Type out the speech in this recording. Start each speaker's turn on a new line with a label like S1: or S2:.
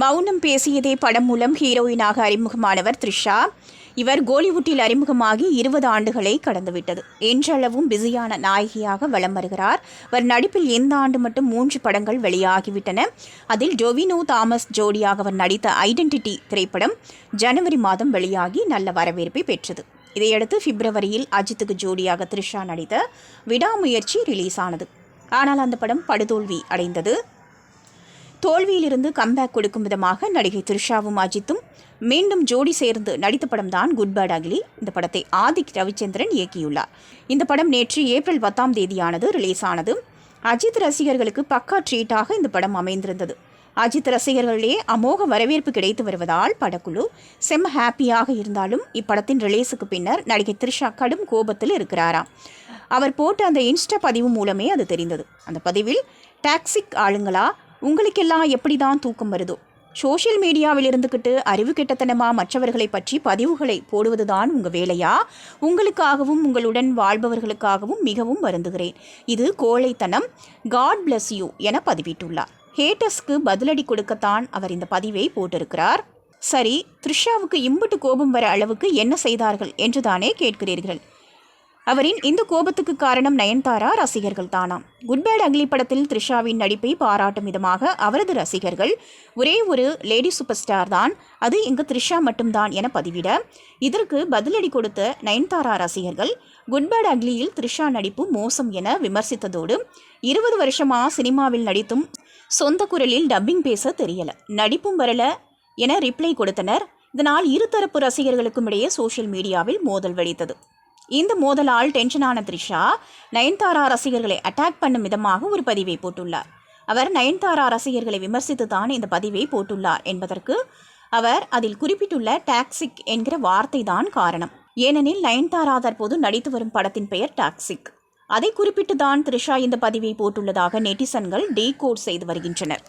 S1: மௌனம் பேசியதே படம் மூலம் ஹீரோயினாக அறிமுகமானவர் த்ரிஷா. இவர் கோலிவுட்டில் அறிமுகமாகி இருபது ஆண்டுகளை கடந்துவிட்டது. என்றளவும் பிஸியான நாயகியாக வலம் வருகிறார். அவர் நடிப்பில் இந்த ஆண்டு மட்டும் மூன்று படங்கள் வெளியாகிவிட்டன. அதில் டொவினோ தாமஸ் ஜோடியாக அவர் நடித்த ஐடென்டிட்டி திரைப்படம் ஜனவரி மாதம் வெளியாகி நல்ல வரவேற்பை பெற்றது. இதையடுத்து பிப்ரவரியில் அஜித்துக்கு ஜோடியாக த்ரிஷா நடித்த விடாமுயற்சி ரிலீஸ் ஆனது ஆனால் அந்த படம் படுதோல்வி அடைந்தது. தோல்வியிலிருந்து கம்பேக் கொடுக்கும் விதமாக நடிகை த்ரிஷாவும் அஜித்தும் மீண்டும் ஜோடி சேர்ந்து நடித்த படம் தான் குட் பேட் அகிலி இந்த படத்தை ஆதிக் ரவிச்சந்திரன் இயக்கியுள்ளார். இந்த படம் நேற்று ஏப்ரல் பத்தாம் தேதியானது ரிலீஸ் ஆனது. அஜித் ரசிகர்களுக்கு பக்கா ட்ரீட்டாக இந்த படம் அமைந்திருந்தது. அஜித் ரசிகர்களிடையே அமோக வரவேற்பு கிடைத்து வருவதால் படக்குழு செம்ம ஹாப்பியாக இருந்தாலும் இப்படத்தின் ரிலீஸுக்கு பின்னர் நடிகை த்ரிஷா கடும் கோபத்தில் இருக்கிறாராம். அவர் போட்ட அந்த இன்ஸ்டா பதிவு மூலமே அது தெரிந்தது. அந்த பதிவில் டாக்ஸிக் ஆளுங்களா உங்களுக்கெல்லாம் எப்படி தான் தூக்கம் வருதோ? சோஷியல் மீடியாவில் இருந்துக்கிட்டு அறிவு கெட்டத்தனமாக மற்றவர்களை பற்றி பதிவுகளை போடுவதுதான் உங்கள் வேலையா? உங்களுக்காகவும் உங்களுடன் வாழ்பவர்களுக்காகவும் மிகவும் வருந்துகிறேன். இது கோழைத்தனம் காட் பிளஸ் யூ என பதிவிட்டுள்ளார். ஹேட்டர்ஸ்க்கு பதிலடி கொடுக்கத்தான் அவர் இந்த பதிவை போட்டிருக்கிறார். சரி த்ரிஷாவுக்கு இம்புட்டு கோபம் வர அளவுக்கு என்ன செய்தார்கள் என்றுதானே கேட்கிறீர்கள். அவரின் இந்த கோபத்துக்கு காரணம் நயன்தாரா ரசிகர்கள் தானாம் குட் பேட் அக்லி படத்தில் த்ரிஷாவின் நடிப்பை பாராட்டும் விதமாக அவரது ரசிகர்கள் ஒரே ஒரு லேடி சூப்பர் ஸ்டார் தான். அது இங்கு த்ரிஷா மட்டும்தான் என பதிவிட இதற்கு பதிலடி கொடுத்த நயன்தாரா ரசிகர்கள் குட் பேட் அக்லியில் த்ரிஷா நடிப்பு மோசம் என விமர்சித்ததோடு இருபது வருஷமா சினிமாவில் நடித்தும் சொந்த குரலில் டப்பிங் பேச தெரியல நடிப்பும் வரல என ரிப்ளை கொடுத்தனர். இதனால் இருதரப்பு ரசிகர்களுக்கும் இடையே சோஷியல் மீடியாவில் மோதல் வெடித்தது. இந்த மோதலால் டென்ஷனான த்ரிஷா நயன்தாரா ரசிகர்களை அட்டாக் பண்ணும் விதமாக ஒரு பதிவை போட்டுள்ளார். அவர் நயன்தாரா ரசிகர்களை விமர்சித்து தான் இந்த பதிவை போட்டுள்ளார் என்பதற்கு அவர் அதில் குறிப்பிட்டுள்ள டாக்ஸிக் என்கிற வார்த்தை தான் காரணம். ஏனெனில் நயன்தாரா தற்போது நடித்து வரும் படத்தின் பெயர் டாக்ஸிக். அதை குறிப்பிட்டு தான் த்ரிஷா இந்த பதிவை போட்டுள்ளதாக நெட்டிசன்கள் டீகோட் செய்து வருகின்றனர்.